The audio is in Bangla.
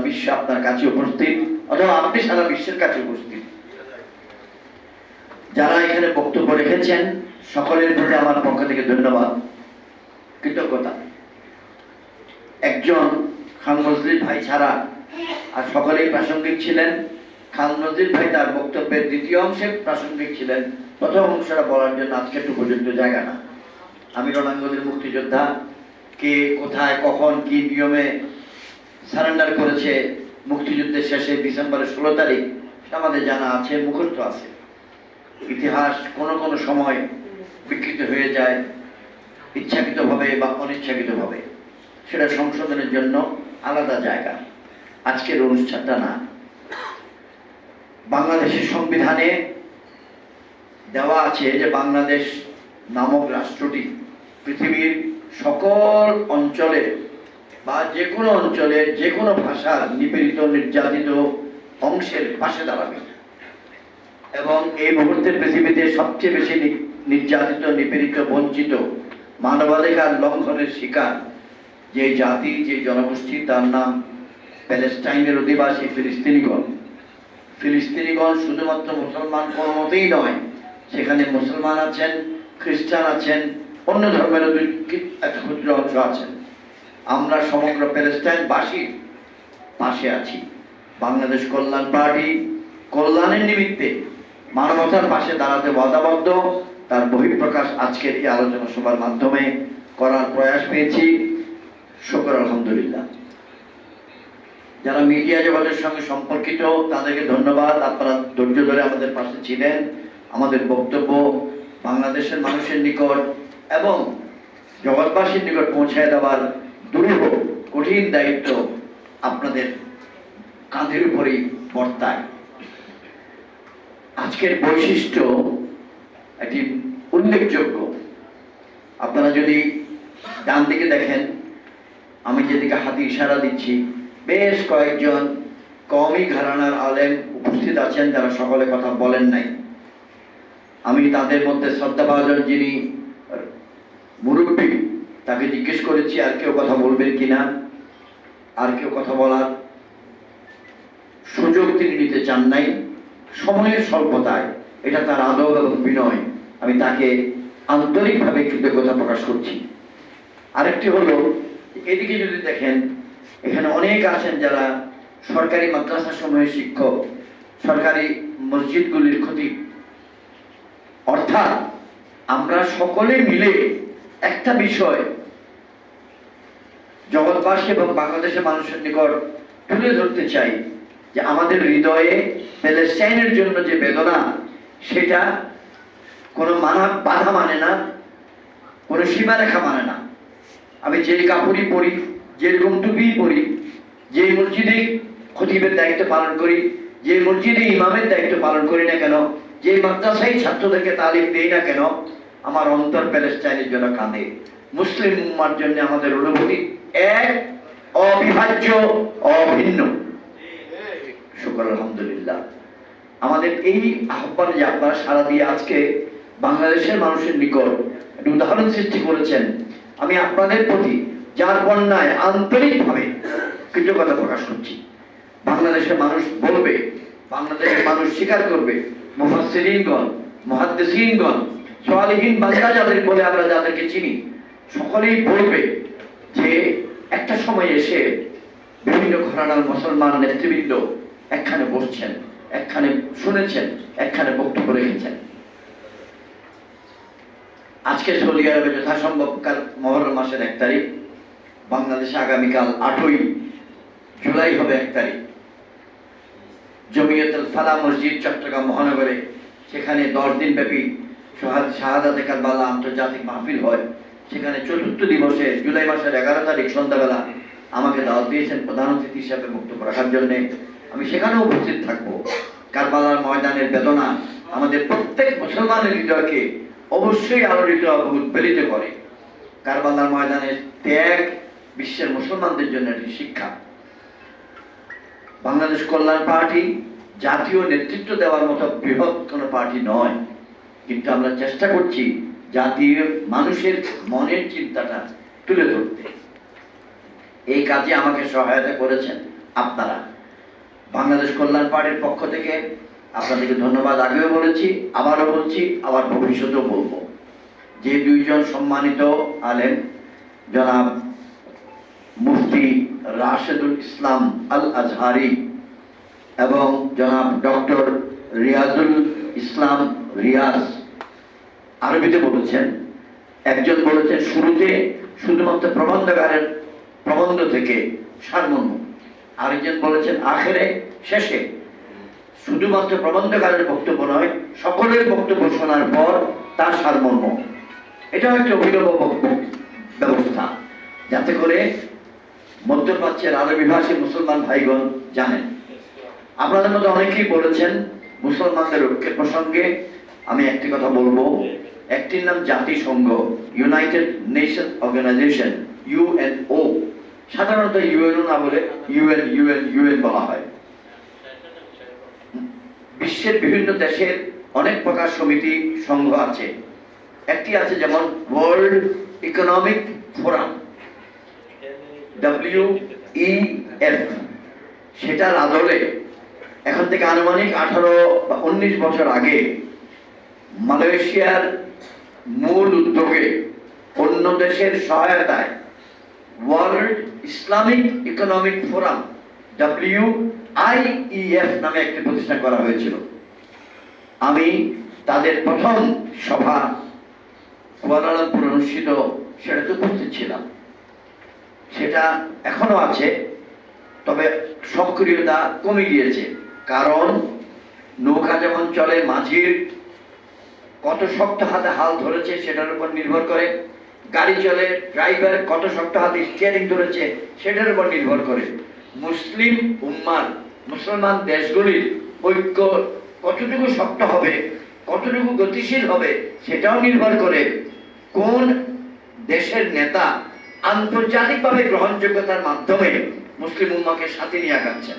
বিশ্ব আপনার কাছে উপস্থিত অথবা আপনি সারা বিশ্বের কাছে উপস্থিত। যারা এখানে বক্তব্য রেখেছেন, সকলের প্রতি আমার পক্ষ থেকে ধন্যবাদ। কৃতজ্ঞতা। একজন খান মজলিদ ভাই ছাড়া আর সকলেই প্রাসঙ্গিক ছিলেন। খান মজলিদ ভাই তার বক্তব্যের দ্বিতীয় অংশে প্রাসঙ্গিক ছিলেন। প্রথম অংশটা বলার জন্য আজকে একটু পর্যন্ত জায়গা না। আমি রণাঙ্গনের মুক্তিযোদ্ধা। কে, কোথায়, কখন, কি নিয়মে সারেন্ডার করেছে মুক্তিযুদ্ধের শেষে ডিসেম্বরের ষোলো তারিখ। আমাদের জানা আছে মুখস্থ আছে। ইতিহাস কোনো কোনো সময় বিকৃত হয়ে যায়, ইচ্ছাকৃতভাবে বা অনিচ্ছাকৃতভাবে। সেটা সংশোধনের জন্য আলাদা জায়গা। আজকের অনুষ্ঠানটা না। বাংলাদেশের সংবিধানে দেওয়া আছে যে বাংলাদেশ নামক রাষ্ট্রটি পৃথিবীর সকল অঞ্চলে বা যে কোনো অঞ্চলের যে কোনো ভাষার নিপীড়িত, নির্যাতিত অংশের পাশে দাঁড়াবে। এবং এই মুহূর্তে পৃথিবীতে সবচেয়ে বেশি নির্যাতিত, নিপীড়িত, বঞ্চিত মানবাধিকার লঙ্ঘনের শিকার যে জাতি, যে জনগোষ্ঠী, তার নাম প্যালেস্টাইনের অধিবাসী ফিলিস্তিনিগণ। ফিলিস্তিনিগণ শুধুমাত্র মুসলমান কোনো মতেই নয়, সেখানে মুসলমান আছেন, খ্রিস্টান আছেন, অন্য ধর্মের ক্ষুদ্র অংশ আছেন। আমরা সমগ্র প্যালেস্টাইনবাসী পাশে আছি। বাংলাদেশ কল্যাণ পার্টি কল্যাণের নিমিত্তে মানবতার পাশে দাঁড়াতে বাধাবদ্ধ তার বহিঃপ্রকাশ আজকের এই আলোচনা সভার মাধ্যমে করার প্রয়াস পেয়েছি। শুকর আলহামদুলিল্লাহ। যারা মিডিয়া জগতের সঙ্গে সম্পর্কিত, তাদেরকে ধন্যবাদ। আপনারা ধৈর্য ধরে আমাদের পাশে ছিলেন। আমাদের বক্তব্য বাংলাদেশের মানুষের নিকট এবং জগৎবাসীর নিকট পৌঁছায় দেওয়ার দুরূহ কঠিন দায়িত্ব আপনাদের কাঁধের উপরেই বর্তায়। আজকের বৈশিষ্ট্য একটি উল্লেখযোগ্য। আপনারা যদি ডান দিকে দেখেন, আমি যেদিকে হাতে ইশারা দিচ্ছি, বেশ কয়েকজন কমই ঘরানার আলেম উপস্থিত আছেন, যারা সকলে কথা বলেন নাই। আমি তাদের মধ্যে শ্রদ্ধা শ্রদ্ধাভাজন যিনি মুরব্বী তাকে জিজ্ঞেস করেছি, আর কেউ কথা বলবেন কিনা? আর কেউ কথা বলার সুযোগ তিনি নিতে চান নাই। সময়ের স্বল্পতায়। এটা তার আদব এবং বিনয়। আমি তাকে আন্তরিকভাবে কৃতজ্ঞতা প্রকাশ করছি। আরেকটি হলো, এদিকে যদি দেখেন, এখানে অনেক আছেন যারা সরকারি মাদ্রাসা সমূহের শিক্ষক, সরকারি মসজিদগুলির ক্ষতি। অর্থাৎ আমরা সকলে মিলে একটা বিষয় জগৎবাসী এবং বাংলাদেশের মানুষের নিকট তুলে ধরতে চাই যে আমাদের হৃদয়ে প্যালেস্টাইনের জন্য যে বেদনা, সেটা কোনো মানা, বাধা মানে না, কোনো সীমারেখা মানে না। আমি যে কাপড়ই পরি, যেরকম টুপি পরি যে মসজিদে খতিবের দায়িত্ব পালন করি যে মসজিদে ইমামের দায়িত্ব পালন করি না কেন যে মাদ্রাসায় ছাত্রদেরকে তালিম দেই না কেন আমার অন্তর প্যালেস্টাইনের জন্য কাঁদে। মুসলিম উম্মার জন্য আমাদের অনুভূতি এক, অবিভাজ্য, অভিন্ন। শুকর, আলহামদুলিল্লাহ। আমাদের এই আহ্বানে যে আপনারা সারা দিয়ে আজকে বাংলাদেশের মানুষের নিকট একটা উদাহরণ সৃষ্টি করেছেন, আমি আপনাদের প্রতি যার বন্যায় আন্তরিকভাবে কৃতজ্ঞতা প্রকাশ করছি। বাংলাদেশের মানুষ বলবে, বাংলাদেশের মানুষ স্বীকার করবে মুহাসিরিনগণ মহাদ্দেসিনগণ সোয়ালিহীন বান্দা যাদের বলে আমরা যাদেরকে চিনি, সকলেই বলবে যে একটা সময় এসে বিভিন্ন ঘরানার মুসলমান নেতৃবৃন্দ একখানে বসছেন, একখানে শুনেছেন, একখানে বক্তব্য রেখেছেন। আজকে সৌদি আরবে যথাসম্ভব কাল মহরম মাসের এক তারিখ, বাংলাদেশে আগামীকাল আটই জুলাই হবে এক তারিখ। জমিয়তুল ফালা মসজিদ চট্টগ্রাম মহানগরে, সেখানে দশ দিন ব্যাপী শাহাদাতে কারবালা আন্তর্জাতিক মাহফিল হয়। সেখানে চতুর্থ দিবসে জুলাই মাসের এগারো তারিখ সন্ধ্যাবেলা আমাকে দাওয়াত দিয়েছেন প্রধান অতিথি হিসাবে বক্তব্য রাখার জন্য। আমি সেখানেও উপস্থিত থাকব। কারবালার ময়দানের বেদনা আমাদের প্রত্যেক মুসলমানের হৃদয়কে অবশ্যই আলোড়িত উদ্বেলিত করে। কারবালার ময়দানের ত্যাগ বিশ্বের মুসলমানদের জন্য একটি শিক্ষা। বাংলাদেশ কল্যাণ পার্টি জাতীয় নেতৃত্ব দেওয়ার মতো বৃহৎ কোনো পার্টি নয়। কিন্তু আমরা চেষ্টা করছি জাতীয় মানুষের মনের চিন্তাটা তুলে ধরতে। এই কাজে আমাকে সহায়তা করেছেন আপনারা। বাংলাদেশ কল্যাণ পার্টির পক্ষ থেকে আপনাদেরকে ধন্যবাদ। আগেও বলেছি, আবারও বলছি, আবার ভবিষ্যতেও বলব। যে দুইজন সম্মানিত আলেম, জনাব মুফতি রাশেদুল ইসলাম আল আজহারি এবং জনাব ডক্টর রিয়াজুল ইসলাম রিয়াজ আরবিতে বলেছেন, একজন বলেছেন, শুরুতে শুধুমাত্র প্রবন্ধকারের প্রবন্ধ থেকে সারমর্ম। আরেকজন বলেছেন, আখেরে শেষে শুধুমাত্র প্রবন্ধকারের বক্তব্য নয়, সকলের বক্তব্য শোনার পর তার সারমর্ম। এটাও একটা অভিনব ব্যবস্থা, যাতে করে মধ্যপ্রাচ্যের আরবি ভাষী মুসলমান ভাইগণ জানেন। আপনাদের মধ্যে অনেকেই বলেছেন, মুসলমানদের ঐক্যের প্রসঙ্গে আমি একটি কথা বলব। একটির নাম জাতিসংঘ ইউনাইটেড নেশন অর্গানাইজেশন ইউএনও সাধারণত ইউএনও না বলে ইউএন ইউএন ইউএন বলা হয়। বিশ্বের বিভিন্ন দেশের অনেক প্রকার সমিতি, সংঘ আছে। একটি আছে যেমন World Economic Forum W F সেটার আদলে এখন থেকে আনুমানিক আঠারো বা উনিশ বছর আগে মালয়েশিয়ার মূল উদ্যোগে অন্য দেশের সহায়তায় World Islamic Economic Forum W IEF নামে একটি প্রতিষ্ঠা করা হয়েছিল। আমি তাদের প্রথম সভা কুয়ালালামপুর অনুষ্ঠিত সেটাতে উপস্থিত ছিলাম। সেটা এখনও আছে, তবে সক্রিয়তা কমে গিয়েছে, কারণ নৌকা যেমন চলে মাঝির কত শক্ত হাতে হাল ধরেছে সেটার উপর নির্ভর করে। গাড়ি চলে ড্রাইভার কত শক্ত হাতে স্টিয়ারিং ধরেছে সেটার উপর নির্ভর করে। মুসলিম উম্মার, মুসলমান দেশগুলির ঐক্য কতটুকু শক্ত হবে, কতটুকু গতিশীল হবে সেটাও নির্ভর করে কোন দেশের নেতা আন্তর্জাতিকভাবে গ্রহণযোগ্যতার মাধ্যমে মুসলিম উম্মাকে সাথে নিয়ে আগাচ্ছেন।